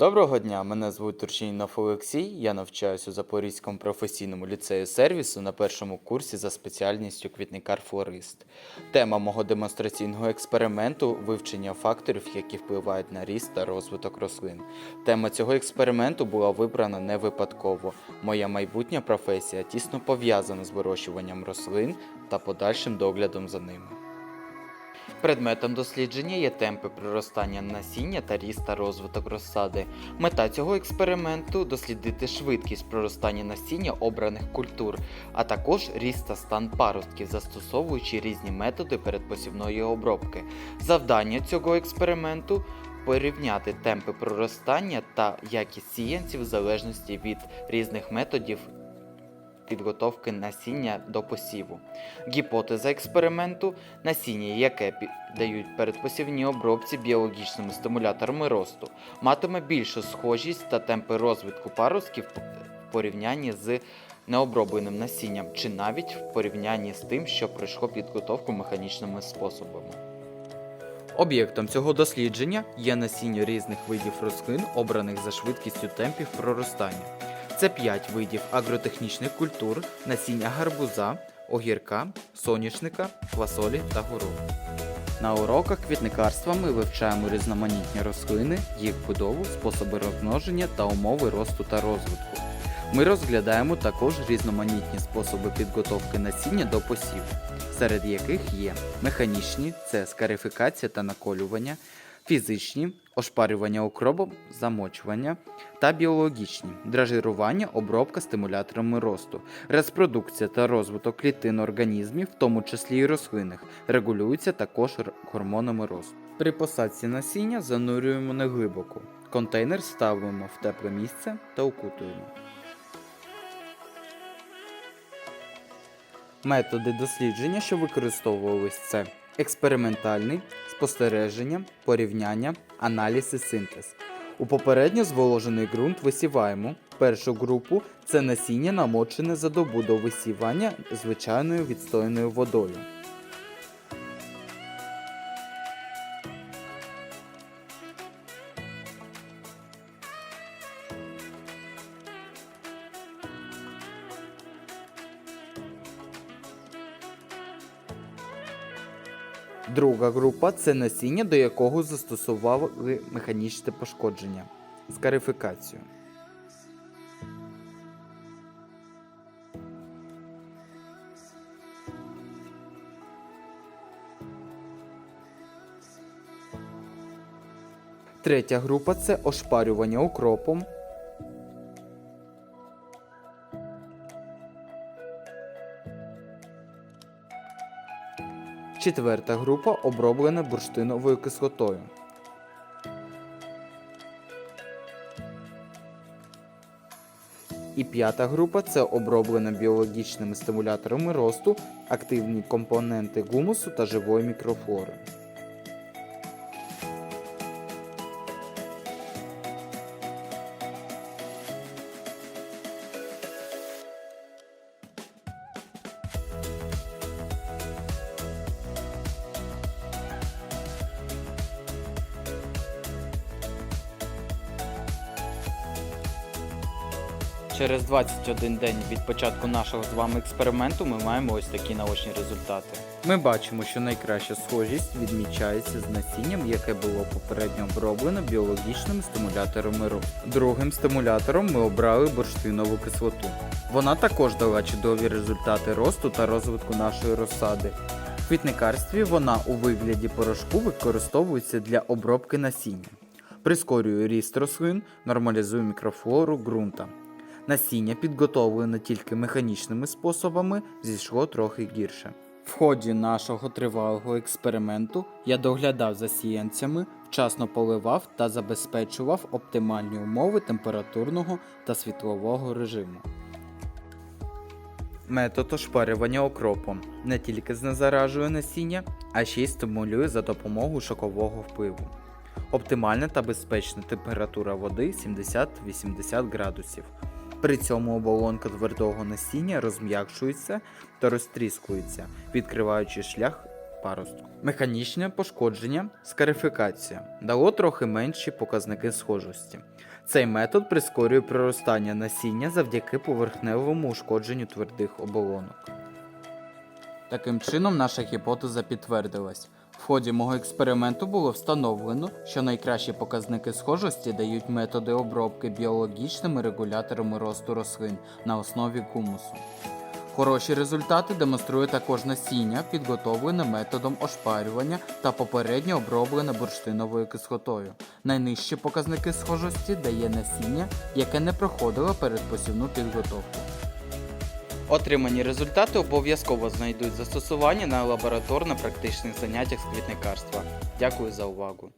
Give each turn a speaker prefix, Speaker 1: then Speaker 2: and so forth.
Speaker 1: Доброго дня, мене звуть Турчинінов Олексій. Я навчаюся у Запорізькому професійному ліцею сервісу на першому курсі за спеціальністю квітникар-флорист. Тема мого демонстраційного експерименту вивчення факторів, які впливають на ріст та розвиток рослин. Тема цього експерименту була вибрана не випадково. Моя майбутня професія тісно пов'язана з вирощуванням рослин та подальшим доглядом за ними. Предметом дослідження є темпи проростання насіння та ріст та розвиток розсади. Мета цього експерименту дослідити швидкість проростання насіння обраних культур, а також ріст та стан паростків, застосовуючи різні методи передпосівної обробки. Завдання цього експерименту порівняти темпи проростання та якість сіянців в залежності від різних методів підготовки насіння до посіву. Гіпотеза експерименту насіння, яке піддають передпосівній обробці біологічними стимуляторами росту, матиме більшу схожість та темпи розвитку паростків в порівнянні з необробленим насінням, чи навіть в порівнянні з тим, що пройшло підготовку механічними способами. Об'єктом цього дослідження є насіння різних видів рослин, обраних за швидкістю темпів проростання. Це 5 видів агротехнічних культур, насіння гарбуза, огірка, соняшника, квасолі та гороху. На уроках квітникарства ми вивчаємо різноманітні рослини, їх будову, способи розмноження та умови росту та розвитку. Ми розглядаємо також різноманітні способи підготовки насіння до посіву, серед яких є механічні це скарифікація та наколювання, фізичні ошпарювання укробом, замочування та біологічні дражирування, обробка стимуляторами росту, репродукція та розвиток клітин організмів, в тому числі і рослинних, регулюються також гормонами росту. При посадці насіння занурюємо неглибоко. Контейнер ставимо в тепле місце та укутуємо. Методи дослідження, що використовувались, це експериментальний, спостереження, порівняння, аналіз і синтез. У попередньо зволожений ґрунт висіваємо. Першу групу це насіння намочене за добу до висівання звичайною відстойною водою. Друга група це насіння, до якого застосували механічне пошкодження скарифікацію. Третя група це ошпарювання укропом. Четверта група оброблена бурштиновою кислотою. І п'ята група це оброблена біологічними стимуляторами росту, активні компоненти гумусу та живої мікрофлори. Через 21 день від початку нашого з вами експерименту ми маємо ось такі наочні результати. Ми бачимо, що найкраща схожість відмічається з насінням, яке було попередньо оброблено біологічними стимуляторами росту. Другим стимулятором ми обрали бурштинову кислоту. Вона також дала чудові результати росту та розвитку нашої розсади. В квітникарстві вона у вигляді порошку використовується для обробки насіння. Прискорює ріст рослин, нормалізує мікрофлору ґрунта. Насіння, підготовлене тільки механічними способами, зійшло трохи гірше. В ході нашого тривалого експерименту я доглядав за сіянцями, вчасно поливав та забезпечував оптимальні умови температурного та світлового режиму. Метод ошпарювання окропом не тільки знезаражує насіння, а ще й стимулює за допомогою шокового впливу. Оптимальна та безпечна температура води 70-80 градусів. При цьому оболонка твердого насіння розм'якшується та розтріскується, відкриваючи шлях паростку. Механічне пошкодження, скарифікація дало трохи менші показники схожості. Цей метод прискорює проростання насіння завдяки поверхневому ушкодженню твердих оболонок. Таким чином, наша гіпотеза підтвердилась. В ході мого експерименту було встановлено, що найкращі показники схожості дають методи обробки біологічними регуляторами росту рослин на основі гумусу. Хороші результати демонструє також насіння, підготовлене методом ошпарювання та попередньо оброблене бурштиновою кислотою. Найнижчі показники схожості дає насіння, яке не проходило передпосівну підготовку. Отримані результати обов'язково знайдуть застосування на лабораторно-практичних заняттях з квітникарства. Дякую за увагу!